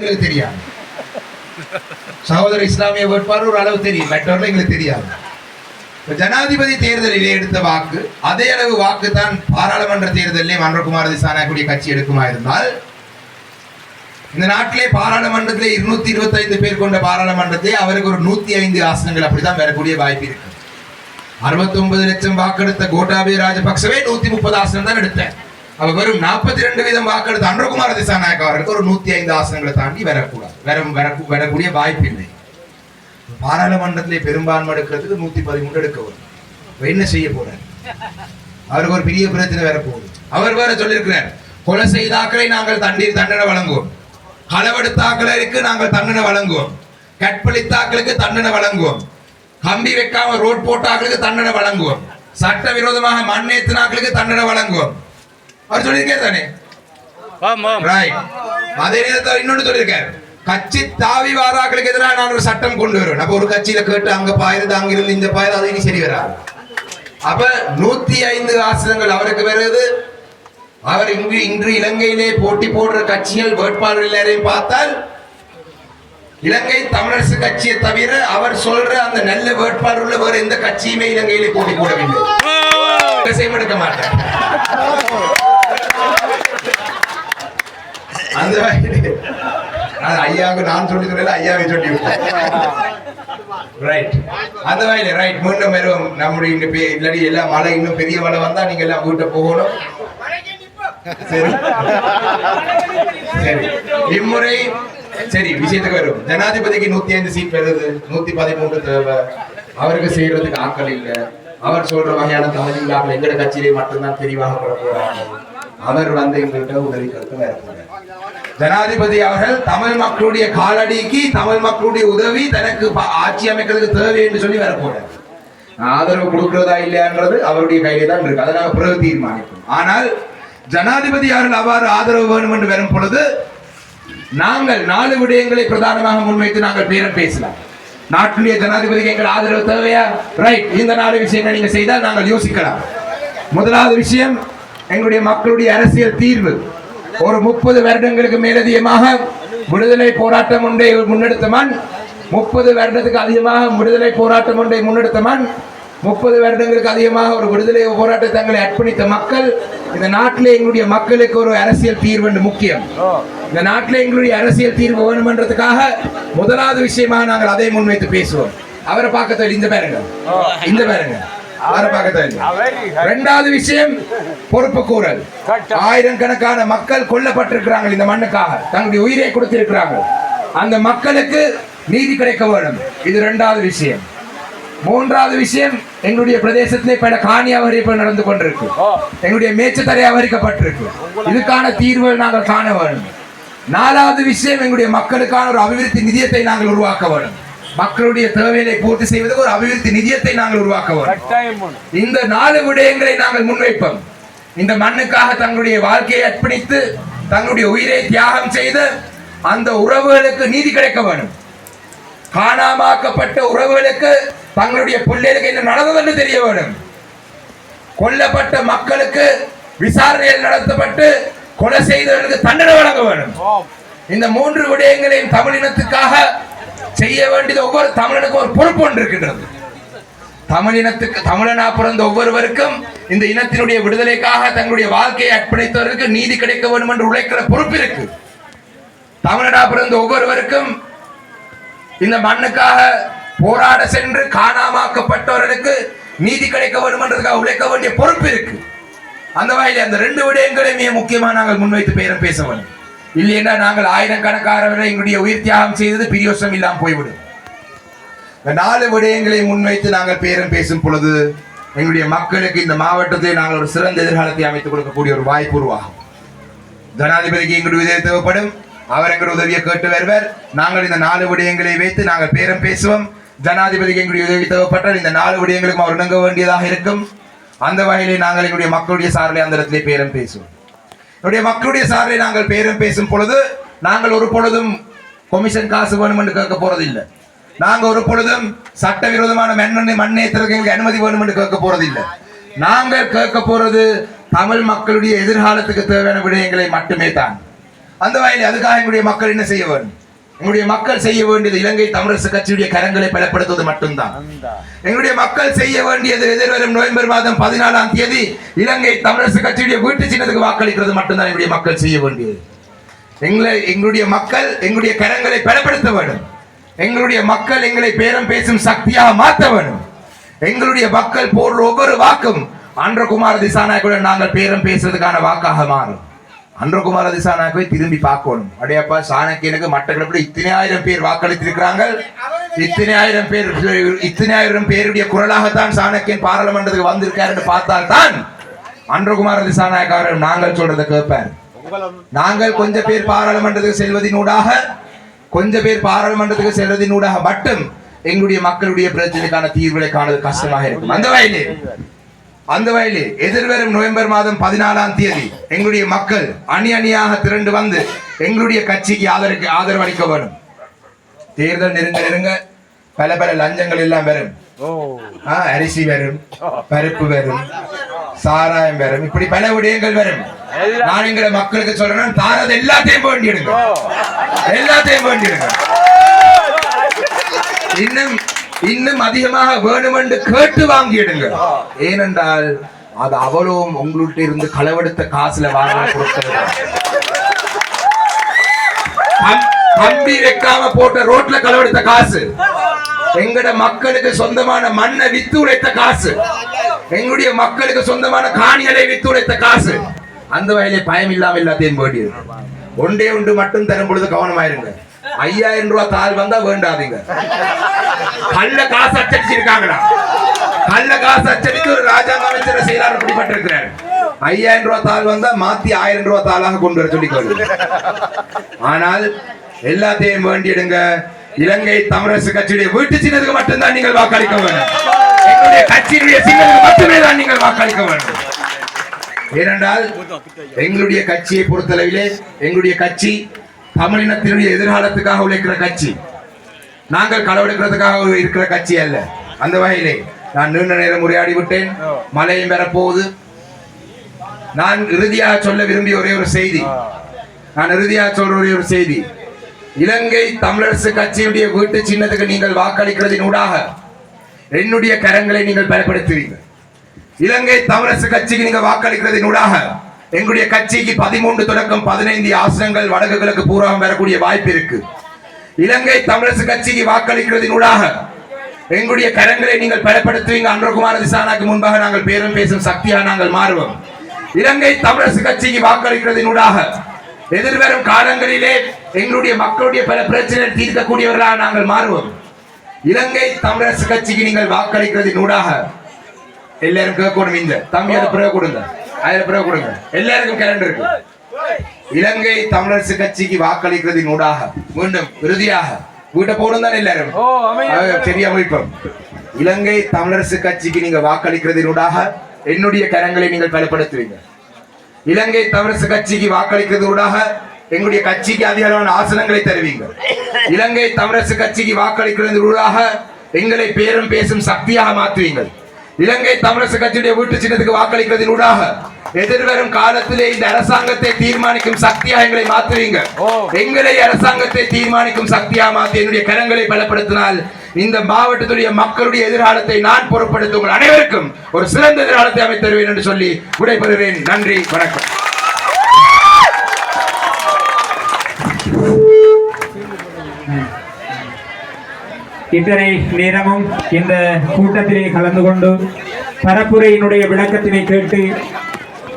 எங்களுக்கு தெரியாது. சகோதர இஸ்லாமிய வேட்பாளர் ஒரு அளவு தெரியும் மற்றவர்கள் எங்களுக்கு தெரியாது. ஜனாதிபதி தேர்தலிலே எடுத்த வாக்கு அதே அளவு வாக்கு தான் பாராளுமன்ற தேர்தலிலே மன்றகுமார் திசானாக்குடைய கட்சி எடுக்குமா இருந்தால் இந்த நாட்டிலே பாராளுமன்றத்திலே இருநூத்தி இருபத்தி ஐந்து பேர் கொண்ட பாராளுமன்றத்தை அவருக்கு ஒரு நூத்தி ஐந்து ஆசனங்கள் அப்படித்தான் வரக்கூடிய வாய்ப்பு இருக்கு. அறுபத்தி ஒன்பது லட்சம் வாக்கெடுத்த கோட்டாபய ராஜபக்சவே நூத்தி முப்பது ஆசனம் தான் எடுத்தேன். அவர் வெறும் நாற்பத்தி ரெண்டு வீதம் வாக்கெடுத்த அன்றகுமார திசாநாயக் அவருக்கு ஒரு நூத்தி ஐந்து ஆசனங்களை தாண்டி வரக்கூடாது. வர வர வரக்கூடிய வாய்ப்பு இல்லை பாராளுமன்றத்திலே பெரும்பான்மை எடுக்கிறதுக்கு நூத்தி பதிமூன்று எடுக்க வரும் என்ன செய்ய போறாரு? அவருக்கு ஒரு பெரிய பிரச்சனை வரப்போகுது அவர் வேற சொல்லியிருக்கிறார் கொலை செய்தாக்களை நாங்கள் தண்ணீர் தண்டனை வழங்குவோம். களவெடுத்தாக்களுக்கு நாங்கள் தண்டனை வழங்குவோம். கற்பழித்தாக்களுக்கு தண்டனை வழங்குவோம். கம்பி வைக்காம ரோட் போட்டாக்களுக்கு தண்டனை வழங்குவோம். சட்டவிரோதமாக மண் ஏத்தினாக்களுக்கு தண்டனை வழங்குவோம். அவர் சொல்லியிருக்காரு தானே? அதே நேரத்தில் இன்னொன்று சொல்லியிருக்காரு. கட்சி தாவி வாராக்களுக்கு எதிராக நான் ஒரு சட்டம் கொண்டு வருவேன். அப்ப ஒரு கட்சியில கேட்டு அங்க பாயுது அங்க இருந்து இந்த பாயுது அது இனி சரி வராது. அப்ப நூத்தி ஐந்து ஆசனங்கள் அவருக்கு வருது. அவர் இன்று இன்று இலங்கையிலே போட்டி போடுற கட்சிகள் வேட்பாளர் எல்லாரையும் பார்த்தால் இலங்கை தமிழரசு கட்சியை தவிர அவர் சொல்ற அந்த நல்ல வேட்பாளர் உள்ள வேற எந்த கட்சியுமே இலங்கையிலே போட்டி போடவில்லை. செய்ய எடுக்க மாட்டேன். அந்த அது ஐயாவுக்கு நான் சொல்லி சொல்லல ஐயாவை சொல்லி ரைட் அந்த வகையில ரைட் மீண்டும் வருவோம். நம்முடைய இந்த பே- எல்லாம் மழை இன்னும் பெரிய மழை வந்தா நீங்க எல்லாம் வீட்டை போகணும். சரி. சரி. இம்முறை சரி விஷயத்துக்கு வரும் ஜனாதிபதிக்கு நூத்தி ஐந்து சீட் வருது. நூத்தி பதிமூன்று தேவை. அவருக்கு செய்யறதுக்கு ஆட்கள் இல்லை. அவர் சொல்ற வகையான தமிழ்நாட்டில் எங்கட கட்சியிலே மட்டும்தான் தெரிவாக போறாங்க அவர் வந்து எங்கள்கிட்ட உதவி கருத்து வேற ஜனாதிபதி அவர்கள் தமிழ் மக்களுடைய காலடிக்கு தமிழ் மக்களுடைய உதவி தனக்கு ஆட்சி அமைக்கிறதுக்கு தேவை என்று சொல்லி வரப்போறார் ஆதரவு கொடுக்கிறதா இல்லையான்றது அவருடைய கையிலே தான் இருக்கு. அதை நாங்கள் பிறகு தீர்மானிப்போம். ஆனால் ஜனாதிபதி அவர்கள் அவ்வாறு ஆதரவு வேணும் என்று வரும் பொழுது நாங்கள் நாலு விடயங்களை பிரதானமாக முன்வைத்து நாங்கள் பேரம் பேசலாம். நாட்டுடைய ஜனாதிபதிக்கு எங்கள் ஆதரவு தேவையா? ரைட் இந்த நாலு விஷயங்களை நீங்க செய்தால் நாங்கள் யோசிக்கலாம். முதலாவது விஷயம் எங்களுடைய மக்களுடைய அரசியல் தீர்வு. ஒரு முப்பது வருடங்களுக்கு மேலதிகமாக விடுதலை போராட்டம் ஒன்றை முன்னெடுத்தமான். முப்பது வருடத்துக்கு அதிகமாக விடுதலை போராட்டம் ஒன்றை முன்னெடுத்தமான். முப்பது வருடங்களுக்கு அதிகமாக ஒரு விடுதலை போராட்ட தங்களை அர்ப்பணித்த மக்கள் இந்த நாட்டில் எங்களுடைய மக்களுக்கு ஒரு அரசியல் தீர்வு என்று முக்கியம். இந்த நாட்டில் எங்களுடைய அரசியல் தீர்வு வேணுமென்றதுக்காக முதலாவது விஷயமாக நாங்கள் அதை முன்வைத்து பேசுவோம். அவரை பார்க்க இந்த பாருங்க. இந்த பாருங்க. இரண்டாவது விஷயம் பொறுப்பு கூறல். ஆயிரம் கணக்கான மக்கள் கொல்லப்பட்டிருக்கிறாங்க இந்த மண்ணுக்காக. தங்களுடைய உயிரை கொடுத்திருக்கிறாங்க அந்த மக்களுக்கு நீதி கிடைக்க வேண்டும். இது இரண்டாவது விஷயம். மூன்றாவது விஷயம் எங்களுடைய பிரதேசத்திலே பல காணி அபகரிப்பு நடந்து கொண்டிருக்கு. எங்களுடைய மேய்ச்சத்தரை அபகரிக்கப்பட்டிருக்கு. இதுக்கான தீர்வுகள் நாங்கள் காண வேண்டும். நாலாவது விஷயம் எங்களுடைய மக்களுக்கான ஒரு அபிவிருத்தி நிதியத்தை நாங்கள் உருவாக்க வேண்டும். மக்களுடைய தேவைகளை பூர்த்தி செய்வதற்கு ஒரு அபிவிருத்தி நிதியத்தை நாங்கள் உருவாக்க வேண்டும். இந்த நாலு விடயங்களை நாங்கள் முன்வைப்போம். இந்த மண்ணுக்காக தங்களுடைய வாழ்க்கையை அர்ப்பணித்து தங்களுடைய உயிரை தியாகம் செய்து அந்த உறவுகளுக்கு நீதி கிடைக்க வேண்டும். காணாமாக்கப்பட்ட உறவுகளுக்கு தங்களுடைய பிள்ளைகளுக்கு என்ன நடந்தது என்று தெரிய வேண்டும். கொல்லப்பட்ட மக்களுக்கு விசாரணைகள் நடத்தப்பட்டு கொலை செய்தவர்களுக்கு தண்டனை வழங்க வேண்டும். இந்த மூன்று விடயங்களையும் தமிழினத்துக்காக செய்ய வேண்டியது ஒவ்வொரு தமிழனுக்கும் ஒரு பொறுப்பு ஒன்று இருக்கின்றது. தமிழினத்துக்கு தமிழனா பிறந்த ஒவ்வொருவருக்கும் இந்த இனத்தினுடைய விடுதலைக்காக தங்களுடைய வாழ்க்கையை அர்ப்பணித்தவர்களுக்கு நீதி கிடைக்க வேண்டும் என்று உழைக்கிற பொறுப்பு இருக்கு. தமிழனா பிறந்த ஒவ்வொருவருக்கும் இந்த மண்ணுக்காக போராட சென்று காணாமாக்கப்பட்டவர்களுக்கு நீதி கிடைக்க வேண்டும் என்றதுக்காக உழைக்க வேண்டிய பொறுப்பு இருக்கு. அந்த வகையில் அந்த ரெண்டு விடயங்களையும் மிக முக்கியமாக நாங்கள் முன்வைத்து பேரம் பேச வேண்டும். இல்லைன்னா நாங்கள் ஆயிரக்கணக்கானவரை எங்களுடைய உயிர் தியாகம் செய்தது பிரியோசம் இல்லாமல் போய்விடும். இந்த நாலு விடயங்களை முன்வைத்து நாங்கள் பேரம் பேசும் பொழுது எங்களுடைய மக்களுக்கு இந்த மாவட்டத்தை நாங்கள் ஒரு சிறந்த எதிர்காலத்தை அமைத்துக் கொடுக்கக்கூடிய ஒரு வாய்ப்பு உருவாகும். ஜனாதிபதிக்கு எங்களுடைய உதவி தேவைப்படும். அவர் எங்களுடைய உதவியை கேட்டு வருவர். நாங்கள் இந்த நாலு விடயங்களை வைத்து நாங்கள் பேரம் பேசுவோம். ஜனாதிபதிக்கு எங்களுடைய உதவி தேவைப்பட்டால் இந்த நாலு விடயங்களுக்கும் அவர் இணங்க வேண்டியதாக இருக்கும். அந்த வகையிலே நாங்கள் எங்களுடைய மக்களுடைய சார்பில் அந்த இடத்திலே பேரம் பேசுவோம். என்னுடைய மக்களுடைய சார்பில் நாங்கள் பேரம் பேசும் பொழுது நாங்கள் ஒரு பொழுதும் கொமிஷன் காசு வேணும் என்று கேட்க போறதில்லை. நாங்கள் ஒரு பொழுதும் சட்டவிரோதமான மண்ணெண்ணை மண்ணேற்றத்துக்கு எங்களுக்கு அனுமதி வேணும் என்று கேட்க போறதில்லை. நாங்கள் கேட்க போறது தமிழ் மக்களுடைய எதிர்காலத்துக்கு தேவையான விடயங்களை மட்டுமே தான் அந்த வகையில் அதுக்காக எங்களுடைய மக்கள் என்ன செய்ய வேண்டும்? எங்களுடைய மக்கள் செய்ய வேண்டியது இலங்கை தமிழரசு கட்சியுடைய கரங்களை பலப்படுத்துவது மட்டும்தான். எங்களுடைய மக்கள் செய்ய வேண்டியது எதிர்வரும் நவம்பர் மாதம் பதினாலாம் தேதி இலங்கை தமிழரசு கட்சியுடைய வீட்டு சின்னத்துக்கு வாக்களிக்கிறது மட்டும்தான் எங்களுடைய மக்கள் செய்ய வேண்டியது. எங்களை எங்களுடைய மக்கள் எங்களுடைய கரங்களை பலப்படுத்த வேண்டும். எங்களுடைய மக்கள் எங்களை பேரம் பேசும் சக்தியாக மாற்ற வேண்டும். எங்களுடைய மக்கள் போடுற ஒவ்வொரு வாக்கும் அன்றகுமார திசாநாயக்குடன் நாங்கள் பேரம் பேசுறதுக்கான வாக்காக மாறும். அன்றகுமார திசானாக்கவே திரும்பி பார்க்கணும். அடையப்பா சாணக்கியனுக்கு மட்டக்களப்பில் இத்தனை ஆயிரம் பேர் வாக்களித்திருக்கிறாங்க. இத்தனை ஆயிரம் பேர் இத்தனை ஆயிரம் பேருடைய குரலாகத்தான் சாணக்கியன் பாராளுமன்றத்துக்கு வந்திருக்காருன்னு பார்த்தால் தான் அன்றகுமார திசாநாயக்க அவர்கள் நாங்கள் சொல்றதை கேட்பார். நாங்கள் கொஞ்ச பேர் பாராளுமன்றத்துக்கு செல்வதினூடாக கொஞ்ச பேர் பாராளுமன்றத்துக்கு செல்வதினூடாக மட்டும் எங்களுடைய மக்களுடைய பிரச்சனைக்கான தீர்வுகளை காணது கஷ்டமாக இருக்கும். அந்த வகையிலே அந்த வகையிலே எதிர்வரும் நவம்பர் மாதம் பதினாலாம் தேதி எங்களுடைய மக்கள் அணி அணியாக திரண்டு வந்து எங்களுடைய கட்சிக்கு ஆதரவு ஆதரவு அளிக்க வேண்டும். தேர்தல் நெருங்க நெருங்க பல பல லஞ்சங்கள் எல்லாம் வரும். அரிசி வரும் பருப்பு வரும் சாராயம் வரும் இப்படி பல விடயங்கள் வரும். நான் எங்களை மக்களுக்கு சொல்றேன் தாரது எல்லாத்தையும் வேண்டிடுங்க. எல்லாத்தையும் வேண்டிடுங்க. இன்னும் இன்னும் அதிகமாக வேணும் என்று கேட்டு வாங்கிடுங்க ஏனென்றால் அது அவ்வளவும் உங்கள்கிட்ட இருந்து களவெடுத்த காசுல தான். கம்- கம்பி வைக்காம போட்ட ரோட்ல களவெடுத்த காசு. எங்கட மக்களுக்கு சொந்தமான மண்ணை வித்து உழைத்த காசு. எங்களுடைய மக்களுக்கு சொந்தமான காணிகளை வித்து உழைத்த காசு. அந்த வகையிலே பயம் இல்லாம எல்லாத்தையும் வேண்டியது. ஒன்றே ஒன்று மட்டும் தரும் பொழுது கவனமாயிருங்க ஐயாயிரம் ரூபாய் தாள் வந்தா வேண்டாதீங்க. கள்ள காசு அச்சடிச்சிருக்காங்களா கள்ள காசு அச்சடித்து ஒரு ராஜாங்க அமைச்சர் செயலாளர் பிடிபட்டிருக்கிறார் ஐயாயிரம் ரூபாய் தாள் வந்தா மாத்தி ஆயிரம் ரூபாய் தாளாக கொண்டு வர சொல்லிக்கொள்ளுங்க ஆனால் எல்லாத்தையும் வேண்டிடுங்க இலங்கை தமிழரசு கட்சியுடைய வீட்டு சின்னதுக்கு மட்டும்தான் நீங்கள் வாக்களிக்க வேண்டும். எங்களுடைய கட்சியினுடைய சின்னதுக்கு மட்டுமே தான் நீங்கள் வாக்களிக்க வேண்டும். ஏனென்றால் எங்களுடைய கட்சியை பொறுத்தளவிலே எங்களுடைய கட்சி தமிழினத்தினுடைய எதிர்காலத்துக்காக உழைக்கிற கட்சி. நாங்கள் களவெடுக்கிறதுக்காக இருக்கிற கட்சி அல்ல. அந்த வகையிலே நான் நீண்ட நேரம் உரையாடி விட்டேன். மழையும் பெறப்போகுது. நான் இறுதியாக சொல்ல விரும்பிய ஒரே ஒரு செய்தி. நான் இறுதியாக சொல்ற ஒரே ஒரு செய்தி. இலங்கை தமிழரசு கட்சியுடைய வீட்டு சின்னத்துக்கு நீங்கள் வாக்களிக்கிறதின் ஊடாக என்னுடைய கரங்களை நீங்கள் பயன்படுத்துவீங்க இலங்கை தமிழரசு கட்சிக்கு நீங்கள் வாக்களிக்கிறதின் ஊடாக எங்களுடைய கட்சிக்கு பதிமூன்று தொடக்கம் பதினைந்து ஆசனங்கள் வடக்கு கிழக்கு பூர்வம் வரக்கூடிய வாய்ப்பு இருக்கு. இலங்கை தமிழரசு கட்சிக்கு வாக்களிக்கிறதினூடாக எங்களுடைய கரங்களை நீங்கள் பலப்படுத்துவீங்க. அன்றகுமார திசானாக்கு முன்பாக நாங்கள் பேரும் பேசும் சக்தியாக நாங்கள் மாறுவோம். இலங்கை தமிழரசு கட்சிக்கு வாக்களிக்கிறதினூடாக எதிர்வரும் காலங்களிலே எங்களுடைய மக்களுடைய பல பிரச்சனைகள் தீர்க்கக்கூடியவர்களாக நாங்கள் மாறுவோம். இலங்கை தமிழரசு கட்சிக்கு நீங்கள் வாக்களிக்கிறதினூடாக எல்லாரும் கேட்கணும் இந்த தம்பி அதை பிறகு கொடுங்க. அதில் பிறகு கொடுங்க. எல்லாருக்கும் கரண்ட் இருக்கு. இலங்கை தமிழரசு கட்சிக்கு வாக்களிக்கிறதின் ஊடாக மீண்டும் இறுதியாக வீட்டை போடும் தானே எல்லாரும்? பெரிய அமைப்பம் இலங்கை தமிழரசு கட்சிக்கு நீங்க வாக்களிக்கிறதின் ஊடாக என்னுடைய கரங்களை நீங்கள் பலப்படுத்துவீங்க. இலங்கை தமிழரசு கட்சிக்கு வாக்களிக்கிறது ஊடாக எங்களுடைய கட்சிக்கு அதிக அளவான ஆசனங்களை தருவீங்க. இலங்கை தமிழரசு கட்சிக்கு வாக்களிக்கிறது ஊடாக எங்களை பேரும் பேசும் சக்தியாக மாற்றுவீங்கள் இலங்கை தமிழரசு கட்சியுடைய வீட்டு சின்னத்துக்கு வாக்களிக்கிறதின் ஊடாக எதிர்வரும் காலத்திலே இந்த அரசாங்கத்தை தீர்மானிக்கும் சக்தியாக எங்களை மாற்றுவீங்க. எங்களை அரசாங்கத்தை தீர்மானிக்கும் சக்தியாக மாற்றி என்னுடைய கரங்களை பலப்படுத்தினால் இந்த மாவட்டத்துடைய மக்களுடைய எதிர்காலத்தை நான் பொறுப்படுத்த உங்கள் அனைவருக்கும் ஒரு சிறந்த எதிர்காலத்தை அமைத்து தருவேன் என்று சொல்லி விடைபெறுகிறேன். நன்றி வணக்கம். இத்தனை நேரமும் இந்த கூட்டத்திலே கலந்து கொண்டு பரப்புரையினுடைய விளக்கத்தினை கேட்டு